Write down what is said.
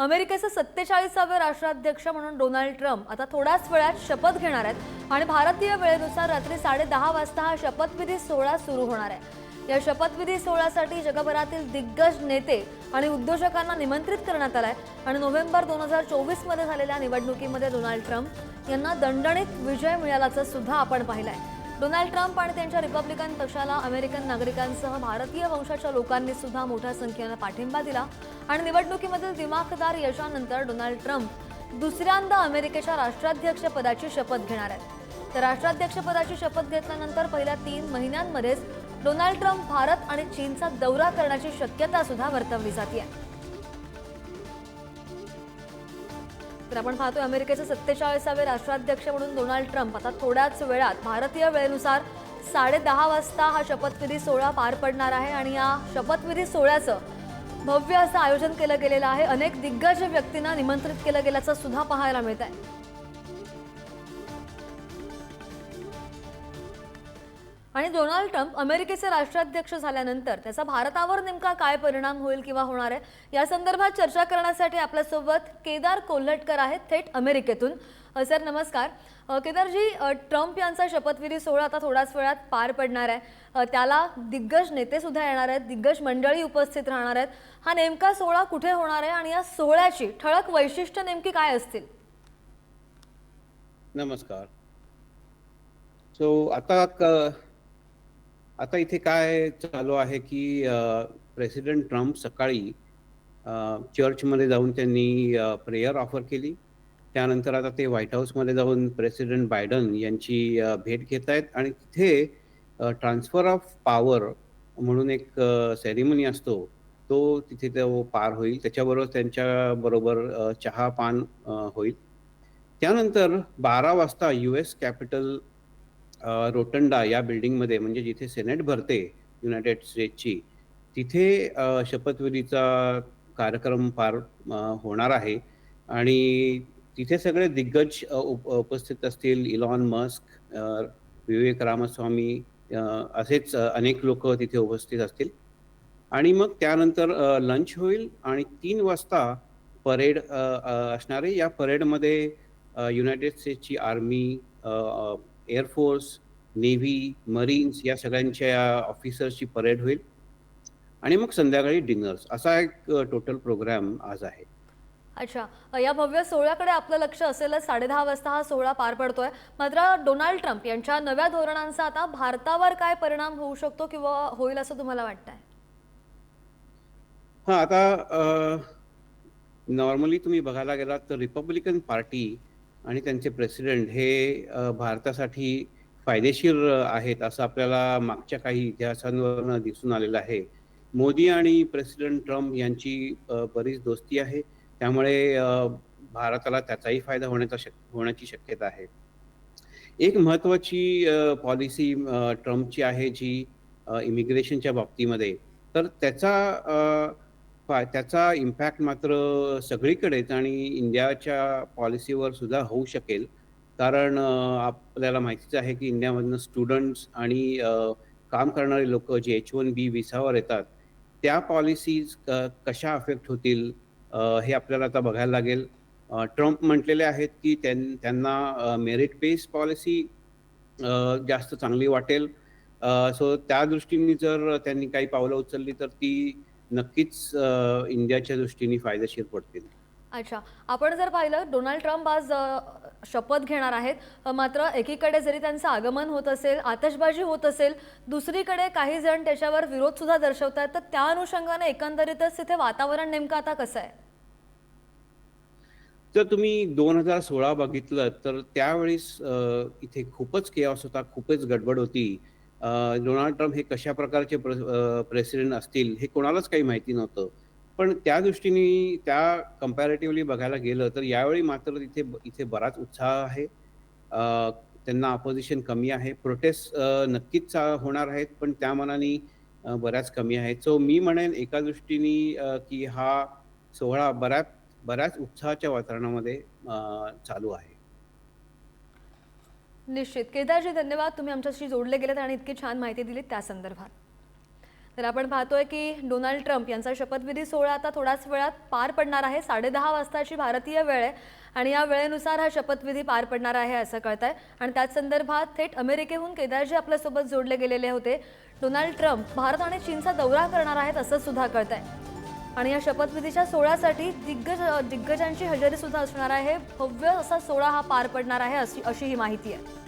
अमेरिकेचे सत्तेचाळीसावे राष्ट्राध्यक्ष म्हणून डोनाल्ड ट्रम्प आता थोड्याच वेळात शपथ घेणार आहेत आणि भारतीय वेळेनुसार रात्री साडे दहा वाजता हा शपथविधी सोहळा सुरू होणार आहे. या शपथविधी सोहळ्यासाठी जगभरातील दिग्गज नेते आणि उद्योजकांना निमंत्रित करण्यात आलाय आणि नोव्हेंबर दोन हजार चोवीसमध्ये झालेल्या निवडणुकीमध्ये डोनाल्ड ट्रम्प यांना दणदणीत विजय मिळाल्याचं सुद्धा आपण पाहिलंय. डोनाल्ड ट्रम्प आणि त्यांच्या रिपब्लिकन पक्षाला अमेरिकन नागरिकांसह भारतीय वंशाच्या लोकांनी सुद्धा मोठ्या संख्येनं पाठिंबा दिला. आणि निवडणुकीमधील दिमाखदार यशानंतर डोनाल्ड ट्रम्प दुसऱ्यांदा अमेरिकेच्या राष्ट्राध्यक्ष पदाची शपथ घेणार आहेत. तर राष्ट्राध्यक्षपदाची शपथ घेतल्यानंतर पहिल्या तीन महिन्यांमध्येच डोनाल्ड ट्रम्प भारत आणि चीनचा दौरा करण्याची शक्यता सुद्धा वर्तवली जाते तर आपण पाहतोय अमेरिकेचे सत्तेचाळीसावे राष्ट्राध्यक्ष म्हणून डोनाल्ड ट्रम्प. आता थोड्याच वेळात भारतीय वेळेनुसार साडे दहा वाजता हा शपथविधी सोहळा पार पडणार आहे आणि या शपथविधी सोहळ्याचं भव्य असं आयोजन केलं गेलेलं आहे. अनेक दिग्गज व्यक्तींना निमंत्रित केलं गेल्याचं सुद्धा पाहायला मिळत आहे आणि डोनाल्ड ट्रम्प अमेरिकेचे राष्ट्राध्यक्ष झाल्यानंतर त्याचा भारतावर नेमका काय परिणाम होईल किंवा होणार आहे या संदर्भात चर्चा करण्यासाठी आपल्यासोबत केदार कोल्हटकर आहेत थेट अमेरिकेतून. सर नमस्कार. केदारजी ट्रम्प यांचा शपथविधी सोहळा आता थोड्याच वेळात पार पडणार आहे. त्याला दिग्गज नेते सुद्धा येणार आहेत दिग्गज मंडळी उपस्थित राहणार आहेत. हा नेमका सोहळा कुठे होणार आहे आणि या सोहळ्याची ठळक वैशिष्ट्य नेमकी काय असतील? नमस्कार. सो आता आता इथे काय चालू आहे की प्रेसिडेंट ट्रम्प सकाळी चर्चमध्ये जाऊन त्यांनी प्रेयर ऑफर केली. त्यानंतर आता ते व्हाईट हाऊसमध्ये जाऊन प्रेसिडेंट बायडन यांची भेट घेत आहेत आणि तिथे ट्रान्सफर ऑफ पॉवर म्हणून एक सेरेमनी असतो. तो तिथे तो पार होईल. त्याच्याबरोबर त्यांच्याबरोबर चहा पान होईल. त्यानंतर बारा वाजता यू एस कॅपिटल रोटंडा या बिल्डिंगमध्ये म्हणजे जिथे सेनेट भरते युनायटेड स्टेट्सची तिथे शपथविधीचा कार्यक्रम पार होणार आहे. आणि तिथे सगळे दिग्गज उपस्थित असतील इलॉन मस्क विवेक रामस्वामी असेच अनेक लोक तिथे उपस्थित असतील. आणि मग त्यानंतर लंच होईल आणि तीन वाजता परेड असणारे या परेडमध्ये United स्टेट्सची army air force navy marines या सगळ्यांच्या ऑफिसर्सची परेड होईल. आणि मग संध्याकाळी डिनर्स. असा एक टोटल प्रोग्राम आज आहे. अच्छा. या भव्य सोहळ्याकडे आपलं लक्ष असेलच. साडेदहा वाजता हा सोहळा पार पडतोय. मात्र डोनाल्ड ट्रम्प यांच्या नव्या धोरणांचा आता भारतावर काय परिणाम होऊ शकतो किंवा होईल असं तुम्हाला वाटतंय? हा आता नॉर्मली तुम्ही बघायला गेलात तर रिपब्लिकन पार्टी आणि त्यांचे प्रेसिडेंट हे भारतासाठी फायदेशीर आहेत असं आपल्याला मागच्या काही इतिहासांवरनं दिसून आलेलं आहे. मोदी आणि प्रेसिडेंट ट्रम्प यांची बरीच दोस्ती आहे. त्यामुळे भारताला त्याचाही फायदा होण्याचा शक होण्याची शक्यता आहे. एक महत्त्वाची पॉलिसी ट्रम्पची आहे जी इमिग्रेशनच्या बाबतीमध्ये. तर त्याचा त्याचा इम्पॅक्ट मात्र सगळीकडेच आणि इंडियाच्या पॉलिसीवर सुद्धा होऊ शकेल. कारण आपल्याला माहितीच आहे की इंडियामधनं स्टुडंट्स आणि काम करणारे लोक जे एच वन बी विसावर येतात त्या पॉलिसीज कशा अफेक्ट होतील हे आपल्याला आता बघायला लागेल. ट्रम्प म्हटलेले आहेत की त्यां त्यांना मेरिट बेस पॉलिसी जास्त चांगली वाटेल. सो त्या दृष्टीने जर त्यांनी काही पावलं उचलली तर ती नक्कीच इंडियाच्या दृष्टीने फायदेशीर पडतील. अच्छा. आपण जर पाहिलं डोनाल्ड ट्रम्प आज शपथ घेणार आहेत. मात्र एकीकडे जरी त्यांचं आगमन होत असेल आतषबाजी होत असेल दुसरीकडे काही जण त्याच्यावर विरोध सुद्धा दर्शवतात तर त्या अनुषंगाने एकंदरीतच तिथे वातावरण नेमकं आता कसं आहे? जर तुम्ही दोन हजार सोळा बघितलं तर त्यावेळेस इथे खूपच केऑस होता खूपच गडबड होती. डोनाल्ड ट्रम्प हे कशा प्रकारचे प्रेसिडेंट असतील हे कोणालाच काही माहिती नव्हतं. पण त्या दृष्टीने त्या कम्पॅरेटिव्हली बघायला गेलं तर यावेळी मात्र इथे इथे बराच उत्साह आहे. त्यांना अपोजिशन कमी आहे. प्रोटेस्ट नक्कीच होणार आहेत पण त्या मनाने बऱ्याच कमी आहेत. सो मी म्हणेन एका दृष्टीने की हा सोहळा बऱ्याच बऱ्याच उत्साहाच्या वातावरणामध्ये चालू आहे. निश्चित. केदारजी धन्यवाद. तुम्ही आमच्याशी जोडले गेलेत आणि इतकी छान माहिती दिलीत त्या संदर्भात. तर आपण पाहतोय की डोनाल्ड ट्रम्प यांचा शपथविधी सोहळा आता थोड्याच वेळात पार पडणार आहे. साडेदहा वाजताची भारतीय वेळ आहे आणि या वेळेनुसार हा शपथविधी पार पडणार आहे असं कळत आहे आणि त्याच संदर्भात थेट अमेरिकेहून केदारजी आपल्यासोबत जोडले गेलेले होते. डोनाल्ड ट्रम्प भारत आणि चीनचा दौरा करणार आहेत असं सुद्धा कळत आहे आणि या शपथविधीच्या सोहळ्यासाठी दिग्गज दिग्गजांची हजेरी सुद्धा असणार आहे भव्य असा सोहळा हा पार पडणार आहे अशी अशी ही माहिती आहे